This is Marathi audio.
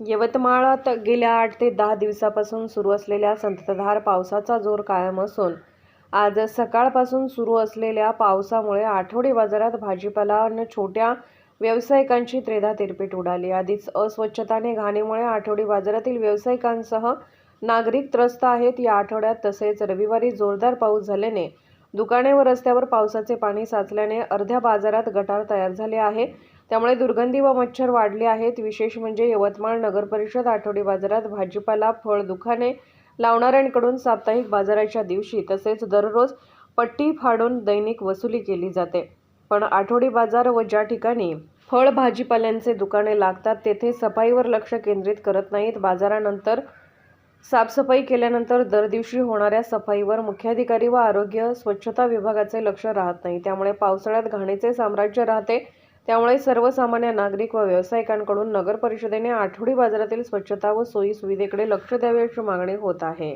यवतमाळात गेल्या आठ ते दहा दिवसापासून सुरू असलेल्या संततधार पावसाचा जोर कायम असून आज सकाळपासून सुरू असलेल्या पावसामुळे आठवडी बाजारात भाजीपाला आणि छोट्या व्यावसायिकांची त्रेधा तिरपीट उडाली. आधीच अस्वच्छताने घाणीमुळे आठवडी बाजारातील व्यावसायिकांसह नागरिक त्रस्त आहेत. या आठवड्यात तसेच रविवारी जोरदार पाऊस झाल्याने दुकाने व रस्त्यावर पावसाचे पाणी साचल्याने अर्ध्या बाजारात गटार तयार झाले आहे. त्यामुळे दुर्गंधी व मच्छर वाढले आहेत. विशेष म्हणजे यवतमाळ नगरपरिषद आठवडी बाजारात भाजीपाला फळ दुकाने लावणाऱ्यांकडून साप्ताहिक बाजाराच्या दिवशी तसेच दररोज पट्टी फाडून दैनिक वसुली केली जाते. पण आठवडी बाजार व ज्या ठिकाणी फळ भाजीपाल्यांचे दुकाने लागतात तेथे सफाईवर लक्ष केंद्रित करत नाहीत. बाजारानंतर साफसफाई केल्यानंतर दर दिवशी होणाऱ्या सफाईवर मुख्याधिकारी व आरोग्य स्वच्छता विभागाचे लक्ष राहत नाही. त्यामुळे पावसाळ्यात घाणीचे साम्राज्य राहते. त्यामुळे सर्वसामान्य नागरिक व व्यावसायिकांकडून नगर परिषदेने आठवडी बाजारातील स्वच्छता व सोयी सुविधेकडे लक्ष द्यावे अशी मागणी होत आहे.